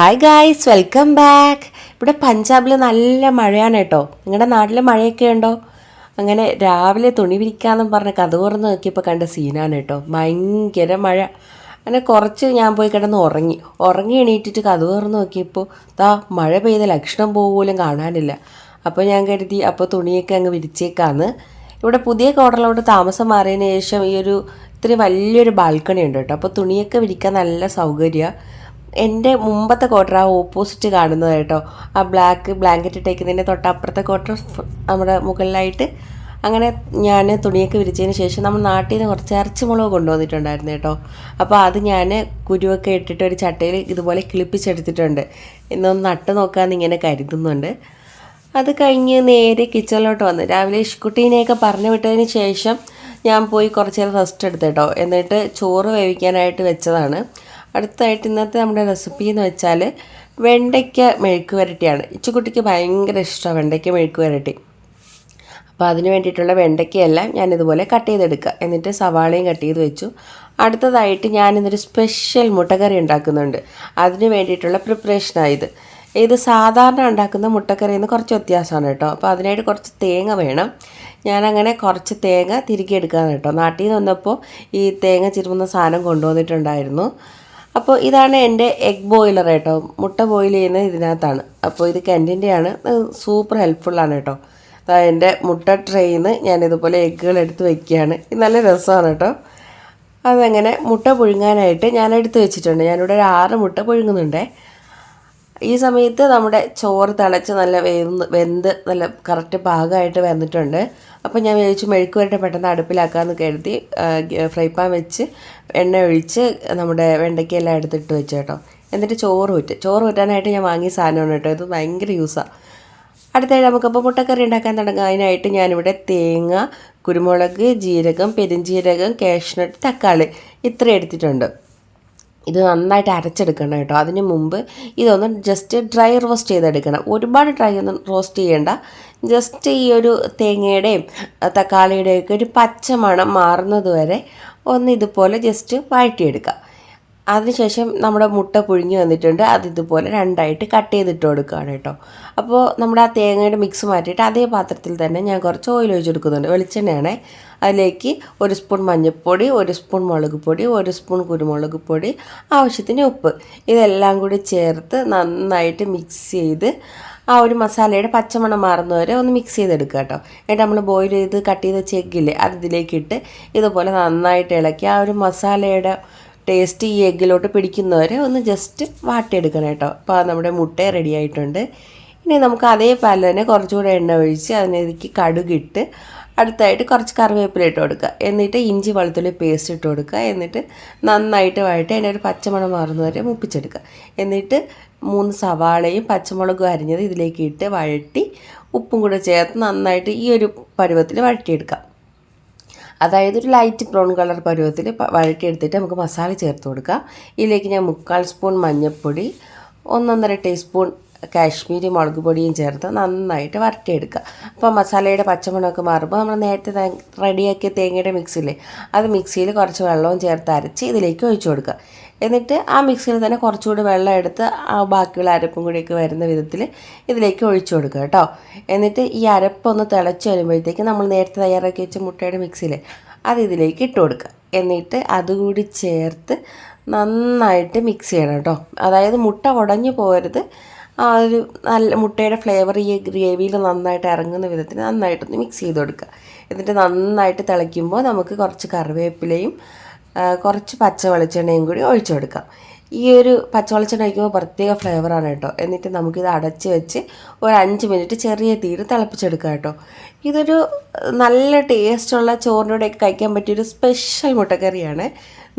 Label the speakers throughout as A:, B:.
A: Hi guys welcome back ഇവിടെ പഞ്ചാബിൽ നല്ല മഴയാണ് കേട്ടോ. നിങ്ങളുടെ നാട്ടിൽ മഴയൊക്കെ ഉണ്ടോ? അങ്ങനെ രാവിലെ തുണി വിരിക്കാന്നും പറഞ്ഞ് കഥ തുറന്ന് നോക്കിയപ്പോൾ കണ്ട സീനാണ് കേട്ടോ. ഭയങ്കര മഴ. അങ്ങനെ കുറച്ച് ഞാൻ പോയി കിടന്ന് ഉറങ്ങി. ഉറങ്ങി എണീറ്റിട്ട് കഥ തുറന്ന് നോക്കിയപ്പോൾ താ മഴ പെയ്ത ലക്ഷണം പോലും കാണാനില്ല. അപ്പോൾ ഞാൻ കരുതി അപ്പോൾ തുണിയൊക്കെ അങ്ങ് വിരിച്ചേക്കാന്ന്. ഇവിടെ പുതിയ കോടലോട്ട് താമസം മാറിയതിന് ശേഷം ഈ ഒരു ഇത്തിരി വലിയൊരു ബാൽക്കണി ഉണ്ട് കേട്ടോ. അപ്പോൾ തുണിയൊക്കെ വിരിക്കാൻ നല്ല സൗകര്യമാണ് എന്റെ മുമ്പത്തെ ക്വാർട്ടർ ആ ഓപ്പോസിറ്റ് കാണുന്നത് കേട്ടോ. ആ ബ്ലാക്ക് ബ്ലാങ്കറ്റ് ഇട്ടേക്കുന്നതിന്റെ തൊട്ടപ്പുറത്തെ ക്വാർട്ടർ നമ്മുടെ മുകളിലായിട്ട് അങ്ങനെ ഞാൻ തുണിയൊക്കെ വിരിച്ചതിന് ശേഷം നമ്മൾ നാട്ടിൽ നിന്ന് കുറച്ച് ഇറച്ചിമുളക് കൊണ്ടുവന്നിട്ടുണ്ടായിരുന്നു കേട്ടോ. അപ്പോൾ അത് ഞാൻ കുരുവൊക്കെ ഇട്ടിട്ട് ഒരു ചട്ടയിൽ ഇതുപോലെ കിളിപ്പിച്ചെടുത്തിട്ടുണ്ട്. ഇന്നൊന്ന് നട്ട് നോക്കാമെന്ന് ഇങ്ങനെ കരുതുന്നുണ്ട്. അത് കഴിഞ്ഞ് നേരെ കിച്ചണിലോട്ട് വന്ന്. രാവിലെ ഇഷ്കുട്ടീനെയൊക്കെ പറഞ്ഞു വിട്ടതിന് ശേഷം ഞാൻ പോയി കുറച്ച് നേരം റെസ്റ്റ് എടുത്തു കേട്ടോ. എന്നിട്ട് ചോറ് വേവിക്കാനായിട്ട് വെച്ചതാണ്. അടുത്തായിട്ട് ഇന്നത്തെ നമ്മുടെ റെസിപ്പി എന്ന് വെച്ചാൽ വെണ്ടയ്ക്ക മെഴുക്ക് വരട്ടിയാണ്. ഇച്ചുകുട്ടിക്ക് ഭയങ്കര ഇഷ്ടമാണ് വെണ്ടയ്ക്ക മെഴുക്ക് വരട്ടി. അപ്പോൾ അതിന് വേണ്ടിയിട്ടുള്ള വെണ്ടയ്ക്കയെല്ലാം ഞാൻ ഇതുപോലെ കട്ട് ചെയ്തെടുക്കുക. എന്നിട്ട് സവാളയും കട്ട് ചെയ്ത് വെച്ചു. അടുത്തതായിട്ട് ഞാനിന്നൊരു സ്പെഷ്യൽ മുട്ടക്കറി ഉണ്ടാക്കുന്നുണ്ട്. അതിന് വേണ്ടിയിട്ടുള്ള പ്രിപ്പറേഷനായത് ഇത്. സാധാരണ ഉണ്ടാക്കുന്ന മുട്ടക്കറിയിൽ നിന്ന് കുറച്ച് വ്യത്യാസമാണ് കേട്ടോ. അപ്പോൾ അതിനായിട്ട് കുറച്ച് തേങ്ങ വേണം. ഞാനങ്ങനെ കുറച്ച് തേങ്ങ തിരികെ എടുക്കാന്ന് കേട്ടോ. നാട്ടിൽ നിന്ന് വന്നപ്പോൾ ഈ തേങ്ങ ചിരുമുന്ന സാധനം കൊണ്ടുവന്നിട്ടുണ്ടായിരുന്നു. അപ്പോൾ ഇതാണ് എന്റെ എഗ് ബോയിലർ കേട്ടോ മുട്ട ബോയിൽ ചെയ്യുന്നത് ഇതിനകത്താണ്. അപ്പോൾ ഇത് കെന്റിന്റെയാണ് സൂപ്പർ ഹെൽപ്ഫുള്ളാണ് കേട്ടോ. അതായത് എന്റെ മുട്ട ട്രെയിൽ നിന്ന് ഞാനിതുപോലെ എഗ്ഗുകൾ എടുത്ത് വയ്ക്കുകയാണ് ഇത് നല്ല രസമാണ് കേട്ടോ. അതങ്ങനെ? മുട്ട പുഴുങ്ങാനായിട്ട് ഞാൻ എടുത്ത് വെച്ചിട്ടുണ്ട്. ഞാനിവിടെ ഒരു ആറ് മുട്ട പുഴുങ്ങുന്നുണ്ടേ. ഈ സമയത്ത് നമ്മുടെ ചോറ് തിളച്ച് നല്ല വേന്ന് വെന്ത് നല്ല കറക്റ്റ് പാകമായിട്ട് വന്നിട്ടുണ്ട്. അപ്പോൾ ഞാൻ വിചാരിച്ചു മെഴുക്ക് വരട്ടെ പെട്ടെന്ന് അടുപ്പിലാക്കാമെന്ന് കരുതി ഫ്രൈ പാൻ വെച്ച് എണ്ണ ഒഴിച്ച് നമ്മുടെ വെണ്ടയ്ക്കയെല്ലാം എടുത്തിട്ട് വെച്ചു കേട്ടോ. എന്നിട്ട് ചോറ് ഊറ്റ്. ചോറ് ഊറ്റാനായിട്ട് ഞാൻ വാങ്ങിയ സാധനമാണ് കേട്ടോ. ഇത് ഭയങ്കര യൂസാണ് അടുത്തായിട്ട് നമുക്കപ്പോൾ മുട്ടക്കറി ഉണ്ടാക്കാൻ തുടങ്ങാം. അതിനായിട്ട് ഞാനിവിടെ തേങ്ങ കുരുമുളക് ജീരകം പെരുംജീരകം കാഷ്നട്ട് തക്കാളി ഇത്ര എടുത്തിട്ടുണ്ട്. ഇത് നന്നായിട്ട് അരച്ചെടുക്കണം കേട്ടോ. അതിന് മുമ്പ് ഇതൊന്ന് ജസ്റ്റ് ഡ്രൈ റോസ്റ്റ് ചെയ്തെടുക്കണം. ഒരുപാട് ഡ്രൈ ഒന്നും റോസ്റ്റ് ചെയ്യേണ്ട. ജസ്റ്റ് ഈ ഒരു തേങ്ങയുടെയും തക്കാളിയുടെയൊക്കെ ഒരു പച്ചമണം മാറുന്നത് വരെ ഒന്ന് ഇതുപോലെ ജസ്റ്റ് വഴറ്റിയെടുക്കുക അതിനുശേഷം നമ്മുടെ മുട്ട പുഴുങ്ങി വന്നിട്ടുണ്ട്. അത് ഇതുപോലെ രണ്ടായിട്ട് കട്ട് ചെയ്തിട്ട് കൊടുക്കുകയാണ് കേട്ടോ. അപ്പോൾ നമ്മുടെ ആ തേങ്ങയുടെ മിക്സ് മാറ്റിയിട്ട് അതേ പാത്രത്തിൽ തന്നെ ഞാൻ കുറച്ച് ഓയിൽ ഒഴിച്ച് കൊടുക്കുന്നുണ്ട്. വെളിച്ചെണ്ണയാണേ. അതിലേക്ക് ഒരു സ്പൂൺ മഞ്ഞൾപ്പൊടി ഒരു സ്പൂൺ മുളക് പൊടി ഒരു സ്പൂൺ കുരുമുളക് പൊടി ആവശ്യത്തിന് ഉപ്പ്. ഇതെല്ലാം കൂടി ചേർത്ത് നന്നായിട്ട് മിക്സ് ചെയ്ത് ആ ഒരു മസാലയുടെ പച്ചമണം മാറുന്നവരെ ഒന്ന് മിക്സ് ചെയ്തെടുക്കുക കേട്ടോ. എന്നിട്ട് നമ്മൾ ബോയിൽ ചെയ്ത് കട്ട് ചെയ്ത ചെക്കില്ലേ അത് ഇതിലേക്കിട്ട് ഇതുപോലെ നന്നായിട്ട് ഇളക്കി ആ ഒരു മസാലയുടെ ടേസ്റ്റ് ഈ എഗ്ഗിലോട്ട് പിടിക്കുന്നവരെ ഒന്ന് ജസ്റ്റ് വാട്ടിയെടുക്കണം കേട്ടോ. അപ്പോൾ നമ്മുടെ മുട്ട റെഡി ആയിട്ടുണ്ട്. ഇനി നമുക്ക് അതേ പാലിൽ തന്നെ കുറച്ചുകൂടെ എണ്ണ ഒഴിച്ച് അതിനേക്ക് കടുകിട്ട് അടുത്തായിട്ട് കുറച്ച് കറിവേപ്പില ഇട്ട് കൊടുക്കുക. എന്നിട്ട് ഇഞ്ചി വെളുത്തുള്ളി പേസ്റ്റ് ഇട്ട് കൊടുക്കുക. എന്നിട്ട് നന്നായിട്ട് വഴറ്റി അതിന്റെ ഒരു പച്ചമണം മാറുന്നവരെ മുപ്പിച്ചെടുക്കുക. എന്നിട്ട് മൂന്ന് സവാളയും പച്ചമുളകും അരിഞ്ഞത് ഇതിലേക്ക് ഇട്ട് വഴറ്റി ഉപ്പും കൂടെ ചേർത്ത് നന്നായിട്ട് ഈ ഒരു പരുവത്തിൽ വഴറ്റിയെടുക്കാം. അതായത് ഒരു ലൈറ്റ് ബ്രൗൺ കളർ പരുവത്തിൽ വഴറ്റിയെടുത്തിട്ട് നമുക്ക് മസാല ചേർത്ത് കൊടുക്കാം. ഇതിലേക്ക് ഞാൻ മുക്കാൽ സ്പൂൺ മഞ്ഞൾപ്പൊടി ഒന്നൊന്നര ടീസ്പൂൺ കാശ്മീരി മുളക് പൊടിയും ചേർത്ത് നന്നായിട്ട് വരട്ടിയെടുക്കുക. അപ്പോൾ മസാലയുടെ പച്ചമുളകൊക്കെ മാറുമ്പോൾ നമ്മൾ നേരത്തെ റെഡിയാക്കിയ തേങ്ങയുടെ മിക്സിയില്ലേ അത് മിക്സിയിൽ കുറച്ച് വെള്ളവും ചേർത്ത് അരച്ച് ഇതിലേക്ക് ഒഴിച്ചു കൊടുക്കുക. എന്നിട്ട് ആ മിക്സിയിൽ തന്നെ കുറച്ചുകൂടി വെള്ളം എടുത്ത് ആ ബാക്കിയുള്ള അരപ്പും കൂടിയൊക്കെ വരുന്ന വിധത്തിൽ ഇതിലേക്ക് ഒഴിച്ചു കൊടുക്കുക കേട്ടോ. എന്നിട്ട് ഈ അരപ്പൊന്ന് തിളച്ച് വരുമ്പോഴത്തേക്ക് നമ്മൾ നേരത്തെ തയ്യാറാക്കി വെച്ച മുട്ടയുടെ മിക്സിയിൽ അത് ഇതിലേക്ക് ഇട്ട് കൊടുക്കുക. എന്നിട്ട് അതുകൂടി ചേർത്ത് നന്നായിട്ട് മിക്സ് ചെയ്യണം കേട്ടോ. അതായത് മുട്ട ഉടഞ്ഞു പോകരുത്. ആ ഒരു നല്ല മുട്ടയുടെ ഫ്ലേവർ ഈ ഗ്രേവിയിൽ നന്നായിട്ട് ഇറങ്ങുന്ന വിധത്തിൽ നന്നായിട്ടൊന്ന് മിക്സ് ചെയ്ത് കൊടുക്കുക. എന്നിട്ട് നന്നായിട്ട് തിളയ്ക്കുമ്പോൾ നമുക്ക് കുറച്ച് കറിവേപ്പിലയും കുറച്ച് പച്ച വെളിച്ചെണ്ണയും കൂടി ഒഴിച്ചു കൊടുക്കാം. ഈ ഒരു പച്ച വെളിച്ചെണ്ണ ഒഴിക്കുമ്പോൾ പ്രത്യേക ഫ്ലേവറാണ് കേട്ടോ. എന്നിട്ട് നമുക്കിത് അടച്ച് വെച്ച് ഒരു അഞ്ച് മിനിറ്റ് ചെറിയ തീര് തിളപ്പിച്ചെടുക്കുക കേട്ടോ. ഇതൊരു നല്ല ടേസ്റ്റുള്ള ചോറിനോടൊക്കെ കഴിക്കാൻ പറ്റിയൊരു സ്പെഷ്യൽ മുട്ടക്കറിയാണ്.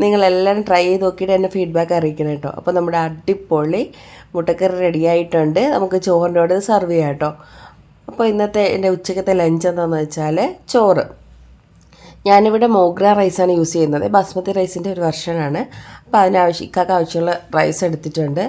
A: നിങ്ങളെല്ലാവരും ട്രൈ ചെയ്ത് നോക്കിയിട്ട് എന്നെ ഫീഡ്ബാക്ക് അറിയിക്കണം കേട്ടോ അപ്പോൾ നമ്മുടെ അടിപൊളി മുട്ടക്കറി റെഡി ആയിട്ടുണ്ട്. നമുക്ക് ചോറിന്റെ കൂടെ സെർവ് ചെയ്യാം കേട്ടോ അപ്പോൾ ഇന്നത്തെ എന്റെ ഉച്ചക്കത്തെ ലഞ്ച് എന്താണെന്ന് വെച്ചാൽ ചോറ്. ഞാനിവിടെ മോഗ്ര റൈസാണ് യൂസ് ചെയ്യുന്നത്. ബസ്മതി റൈസിന്റെ ഒരു വെർഷനാണ് അപ്പോൾ അതിനാവശ്യം ഇക്കാക്ക് ആവശ്യമുള്ള റൈസ് എടുത്തിട്ടുണ്ട്.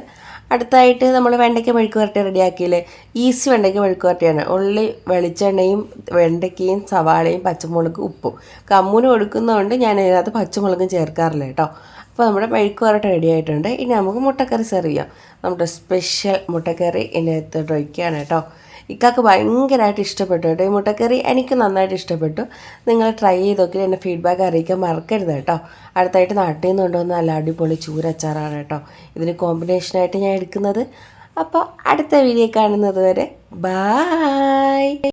A: അടുത്തായിട്ട് നമ്മൾ വെണ്ടയ്ക്ക മെഴുക്ക് വരട്ടി റെഡിയാക്കിയില്ലേ? ഈസ്റ്റ് വെണ്ടയ്ക്ക മെഴുക്ക് വരട്ടിയാണ് ഉള്ളി വെളിച്ചെണ്ണയും വെണ്ടയ്ക്കയും സവാളയും പച്ചമുളക് ഉപ്പും. കമ്മൂന് കൊടുക്കുന്നതുകൊണ്ട് ഞാൻ അതിനകത്ത് പച്ചമുളകും ചേർക്കാറില്ല കേട്ടോ. അപ്പോൾ നമ്മുടെ മെഴുക്ക് വരട്ടി റെഡി ആയിട്ടുണ്ട്. ഇനി നമുക്ക് മുട്ടക്കറി സെർവ് ചെയ്യാം. നമ്മുടെ സ്പെഷ്യൽ മുട്ടക്കറി ഇതിനകത്ത് ഒഴിക്കുകയാണ് കേട്ടോ. ഇക്കാക്ക് ഭയങ്കരമായിട്ട് ഇഷ്ടപ്പെട്ടു കേട്ടോ. ഈ മുട്ടക്കറി എനിക്ക് നന്നായിട്ട് ഇഷ്ടപ്പെട്ടു. നിങ്ങൾ ട്രൈ ചെയ്ത് നോക്കി എന്റെ ഫീഡ്ബാക്ക് അറിയിക്കാൻ മറക്കരുത് കേട്ടോ. അടുത്തായിട്ട് നാട്ടിൽ നിന്ന് കൊണ്ടുവന്ന നല്ല അടിപൊളി ചൂരച്ചാറാണ് കേട്ടോ. ഇതിന് കോമ്പിനേഷനായിട്ട് ഞാൻ എടുക്കുന്നത്. അപ്പോൾ അടുത്ത വീഡിയോ കാണുന്നത് വരെ ബായ്